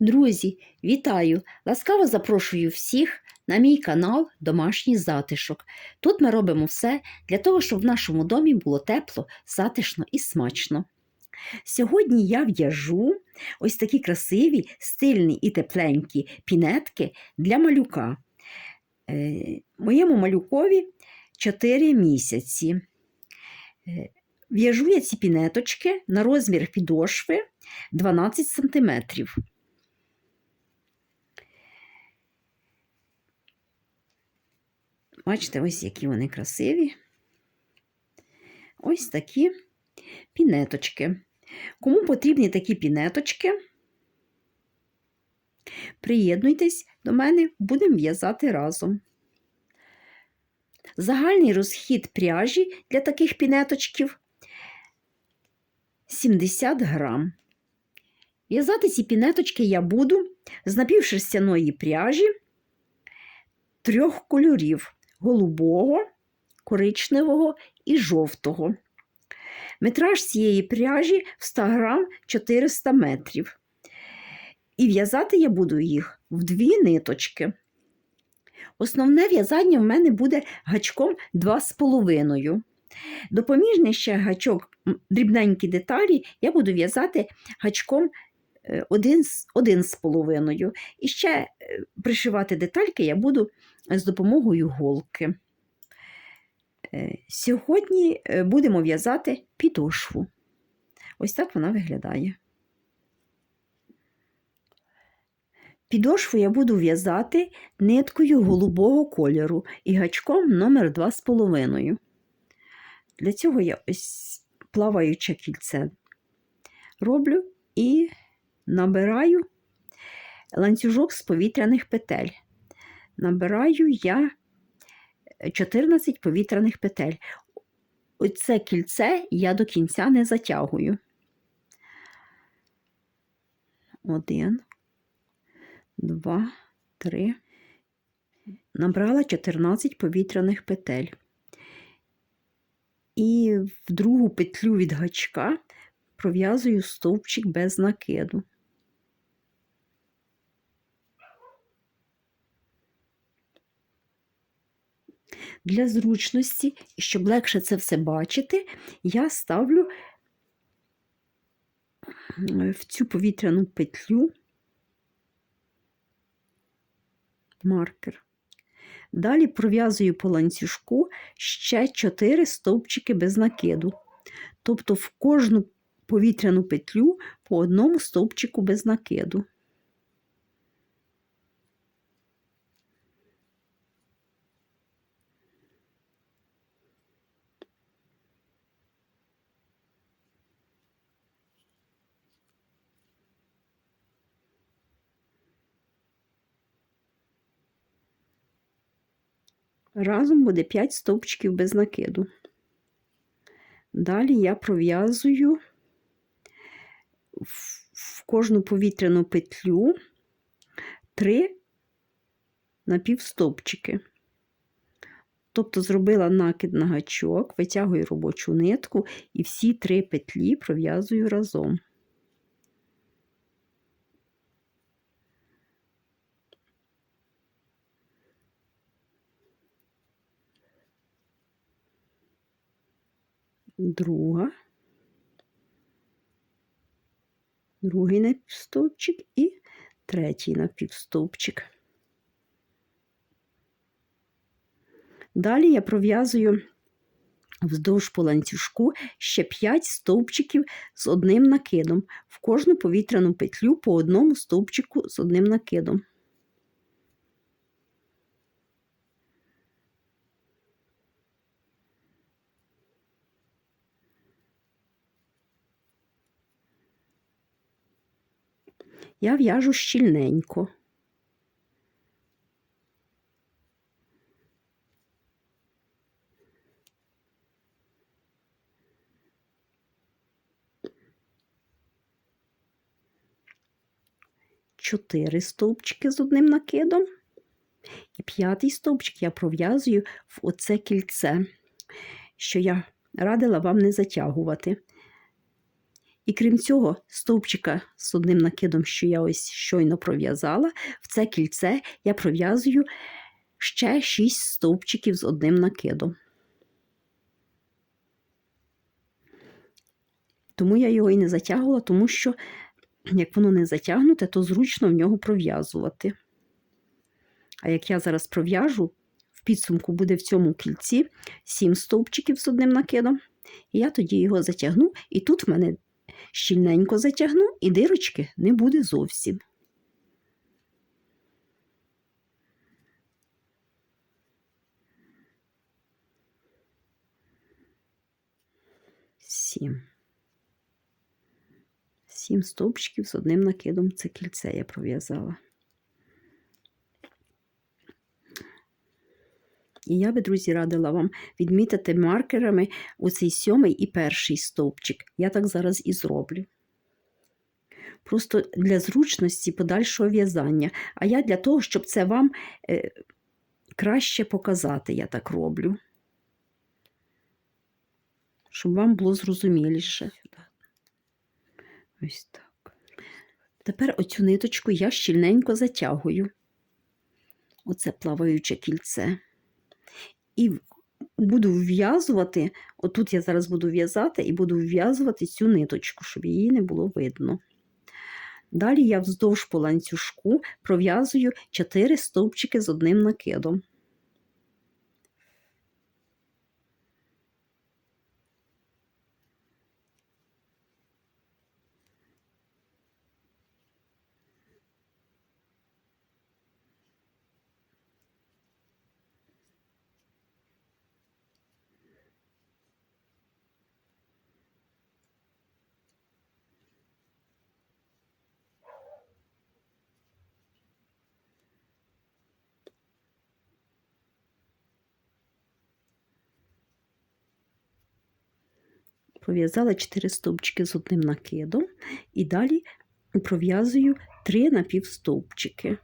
Друзі, вітаю! Ласкаво запрошую всіх на мій канал Домашній затишок. Тут ми робимо все для того, щоб в нашому домі було тепло, затишно і смачно. Сьогодні я в'яжу ось такі красиві, стильні і тепленькі пінетки для малюка. Е, моєму малюкові 4 місяці. Е, В'яжу я ці пінеточки на розмір підошви 12 см. Бачите, ось які вони красиві. Ось такі пінеточки. Кому потрібні такі пінеточки, приєднуйтесь до мене, будемо в'язати разом. Загальний розхід пряжі для таких пінеточків 70 грам. В'язати ці пінеточки я буду з напівшерстяної пряжі трьох кольорів голубого, коричневого і жовтого. Метраж цієї пряжі в 100 грам 400 метрів. І в'язати я буду їх в дві ниточки. Основне в'язання в мене буде гачком 2,5. Допоміжний ще гачок дрібненькі деталі я буду в'язати гачком 1,5. І ще е, пришивати детальки я буду з допомогою голки. Е, Сьогодні е, будемо в'язати підошву. Ось так вона виглядає. Підошву я буду в'язати ниткою голубого кольору і гачком номер 2,5. Для цього я ось плаваюче кільце роблю і набираю ланцюжок з повітряних петель. Набираю я 14 повітряних петель. Оце кільце я до кінця не затягую. Один, два, три. Набрала 14 повітряних петель. І в другу петлю від гачка пров'язую стовпчик без накиду. Для зручності, щоб легше це все бачити, я ставлю в цю повітряну петлю маркер. Далі пров'язую по ланцюжку ще 4 стовпчики без накиду. Тобто в кожну повітряну петлю по одному стовпчику без накиду. Разом буде 5 стовпчиків без накиду. Далі я пров'язую в кожну повітряну петлю 3 напівстовпчики. Тобто зробила накид на гачок, витягую робочу нитку і всі три петлі пров'язую разом. Друга, другий напівстовпчик і третій напівстовпчик. Далі я пров'язую вздовж по ланцюжку ще 5 стовпчиків з одним накидом, в кожну повітряну петлю по одному стовпчику з одним накидом. Я в'яжу щільненько. Чотири стовпчики з одним накидом. І п'ятий стовпчик я пров'язую в оце кільце, що я радила вам не затягувати. І крім цього, стовпчика з одним накидом, що я ось щойно пров'язала, в це кільце я пров'язую ще 6 стовпчиків з одним накидом. Тому я його і не затягувала, тому що, як воно не затягнуте, то зручно в нього пров'язувати. А як я зараз пров'яжу, в підсумку буде в цьому кільці 7 стовпчиків з одним накидом. І я тоді його затягну, і тут в мене щільненько затягну, і дирочки не буде зовсім. Сім. Сім стовпчиків з одним накидом. Це кільце я пров'язала. І я би, друзі, радила вам відмітити маркерами оцей сьомий і перший стовпчик. Я так зараз і зроблю. Просто для зручності подальшого в'язання. А я для того, щоб це вам е, краще показати, я так роблю. Щоб вам було зрозуміліше. Ось так. Тепер оцю ниточку я щільненько затягую. Оце плаваюче кільце. І буду вв'язувати, отут я зараз буду в'язати і буду вв'язувати цю ниточку, щоб її не було видно. Далі я вздовж по ланцюжку пров'язую 4 стовпчики з одним накидом. Пров'язала 4 стовпчики з одним накидом і далі пров'язую 3 напівстовпчики.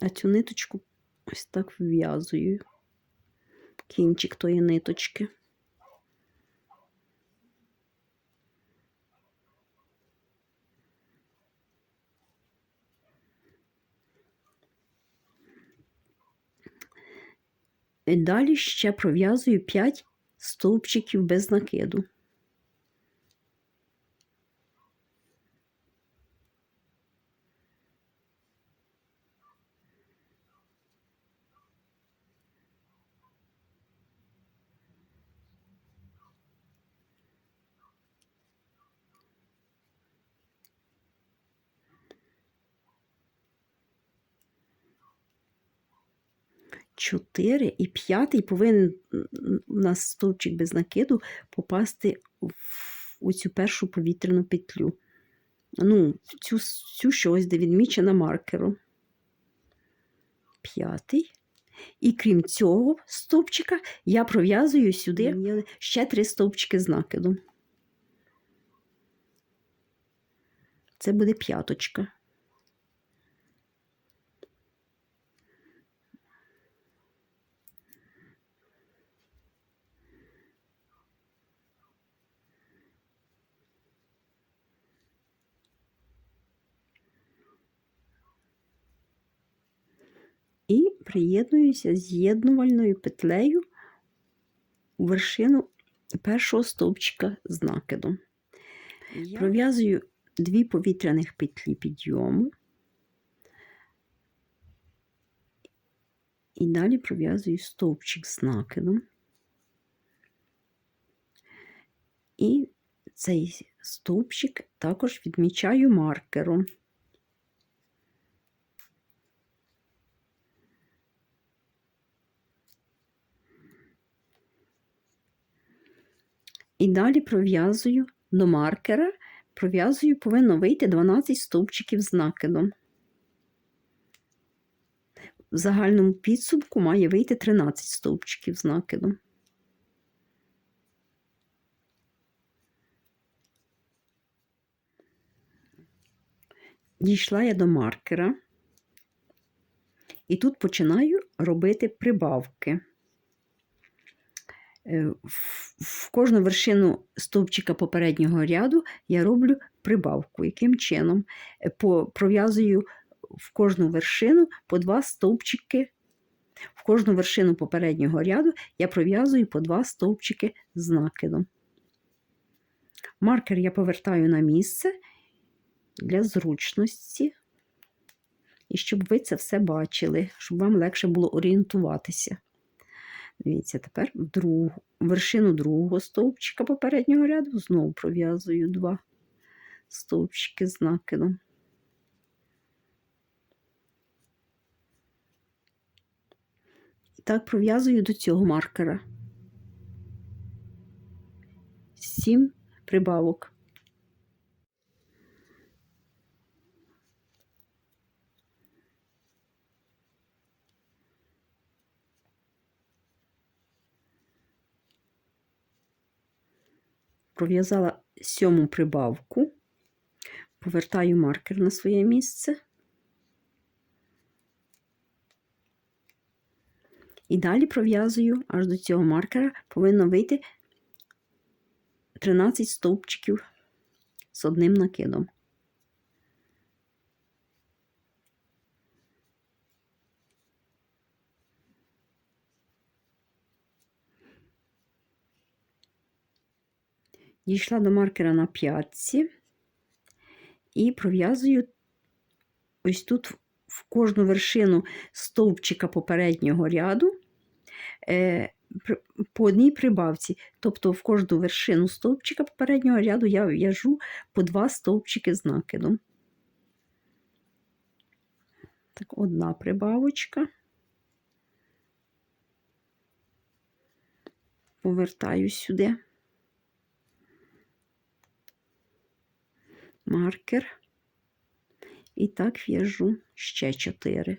А цю ниточку ось так вв'язую, кінчик тої ниточки. Далі ще пров'язую 5 стовпчиків без накиду. Чотири і п'ятий повинен у нас стовпчик без накиду попасти в цю першу повітряну петлю. Ну, цю, цю що ось де відмічена маркером. П'ятий. І крім цього стовпчика, я пров'язую сюди ще три стовпчики з накидом. Це буде п'яточка. і приєднуюся з'єднувальною петлею у вершину першого стовпчика з накидом. Я... Пров'язую дві повітряних петлі підйому. І далі пров'язую стовпчик з накидом. І цей стовпчик також відмічаю маркером. І далі пров'язую до маркера, пров'язую, повинно вийти 12 стовпчиків з накидом. В загальному підсумку має вийти 13 стовпчиків з накидом. Дійшла я до маркера, і тут починаю робити прибавки. Е, В кожну вершину стовпчика попереднього ряду я роблю прибавку. Яким чином? Е, пров'язую в кожну вершину по два стовпчики. В кожну вершину попереднього ряду я пров'язую по два стовпчики з накидом. Маркер я повертаю на місце для зручності. І щоб ви це все бачили, щоб вам легше було орієнтуватися. Дивіться, тепер в другу, вершину другого стовпчика попереднього ряду знову пров'язую два стовпчики з накидом. І так пров'язую до цього маркера. Сім прибавок. Пров'язала сьому прибавку, повертаю маркер на своє місце. І далі пров'язую аж до цього маркера повинно вийти 13 стовпчиків з одним накидом. Дійшла до маркера на п'ятці і пров'язую ось тут в кожну вершину стовпчика попереднього ряду е, по одній прибавці. Тобто в кожну вершину стовпчика попереднього ряду я в'яжу по два стовпчики з накидом. Так, одна прибавочка. Повертаю сюди. Маркер. І так в'яжу ще чотири.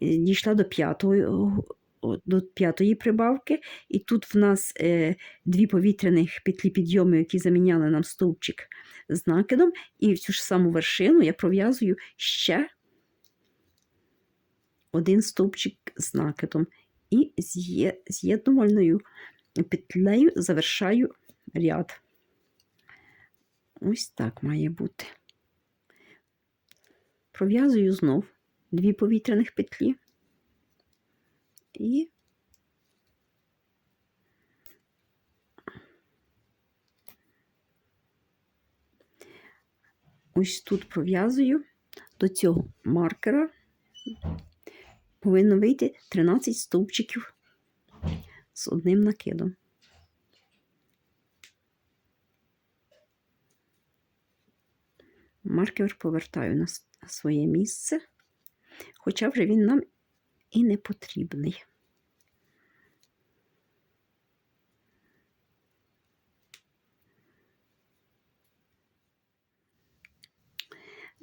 Дійшла до п'ятої до п'ятої прибавки, і тут в нас е, дві повітряних петлі підйому, які заміняли нам стовпчик з накидом, і в цю ж саму вершину я пров'язую ще один стовпчик з накидом. І з'єднувальною петлею завершаю ряд. Ось так має бути. Пров'язую знов дві повітряних петлі і ось тут пров'язую до цього маркера, повинно вийти 13 стовпчиків з одним накидом. Маркер повертаю на своє місце, хоча вже він нам і не потрібний.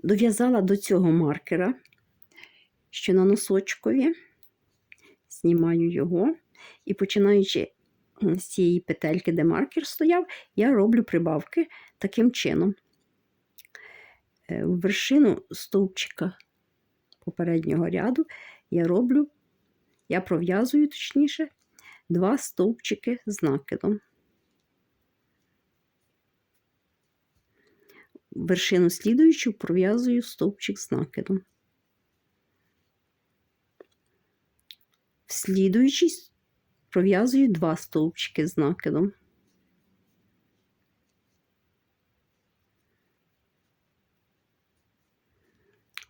Дов'язала до цього маркера, що на носочкові, знімаю його і починаючи з цієї петельки, де маркер стояв, я роблю прибавки таким чином. Е, в вершину стовпчика попереднього ряду я роблю, я пров'язую точніше, два стовпчики з накидом. вершину слідуючу пров'язую стовпчик з накидом. В слідуючий пров'язую два стовпчики з накидом.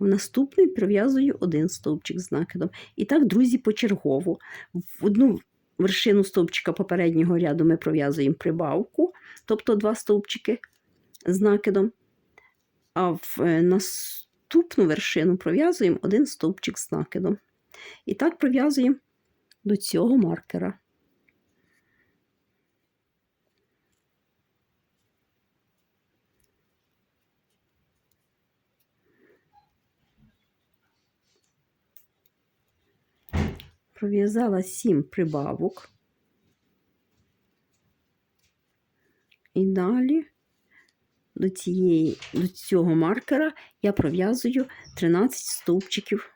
Наступний пров'язую один стовпчик з накидом. І так, друзі, почергово. В одну вершину стовпчика попереднього ряду ми пров'язуємо прибавку, тобто два стовпчики з накидом а в е, наступну вершину пров'язуємо один стовпчик з накидом. І так пров'язуємо до цього маркера. Пров'язала 7 прибавок. І далі до, цієї, до цього маркера я пров'язую 13 стовпчиків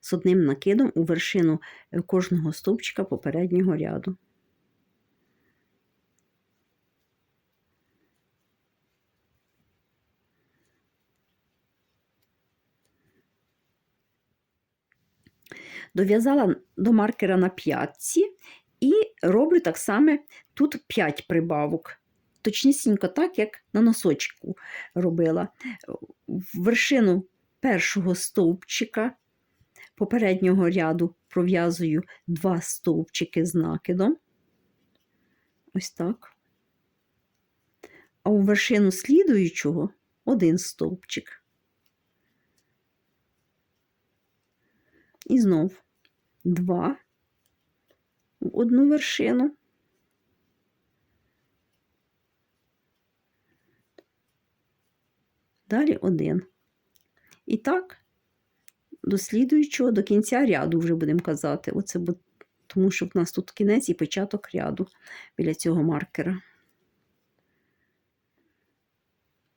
з одним накидом у вершину кожного стовпчика попереднього ряду. Дов'язала до маркера на п'ятці і роблю так само тут 5 прибавок. Точнісінько так, як на носочку робила. В вершину першого стовпчика попереднього ряду пров'язую два стовпчики з накидом. Ось так. А у вершину слідуючого один стовпчик. І знов два в одну вершину. Далі один. І так, до слідуючого, до кінця ряду вже будемо казати. Оце, тому що в нас тут кінець і початок ряду біля цього маркера.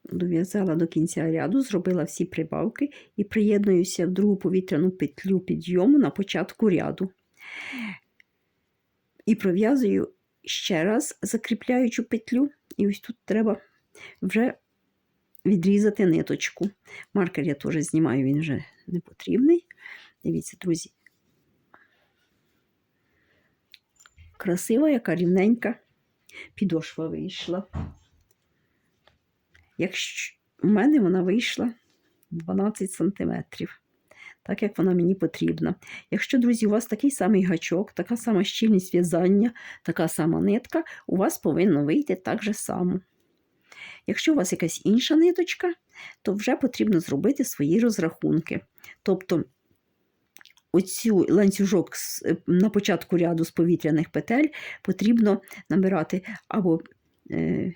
Дов'язала до кінця ряду, зробила всі прибавки і приєднуюся в другу повітряну петлю підйому на початку ряду. І пров'язую ще раз закріпляючу петлю, і ось тут треба вже відрізати ниточку. Маркер я теж знімаю, він вже не потрібний. Дивіться, друзі. Красива, яка рівненька підошва вийшла. Якщо у мене вона вийшла 12 сантиметрів, так як вона мені потрібна. Якщо, друзі, у вас такий самий гачок, така сама щільність в'язання, така сама нитка, у вас повинно вийти так же само. Якщо у вас якась інша ниточка, то вже потрібно зробити свої розрахунки. Тобто оцю ланцюжок е, на початку ряду з повітряних петель потрібно набирати або е,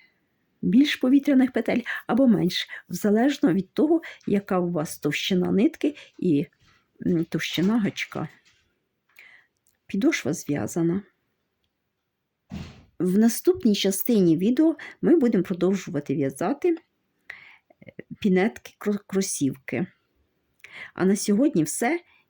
більш повітряних петель, або менш, залежно від того, яка у вас товщина нитки і товщина гачка. Підошва зв'язана. В наступній частині відео ми будемо продовжувати в'язати е, пінетки кросівки. А на сьогодні все.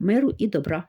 миру і добра!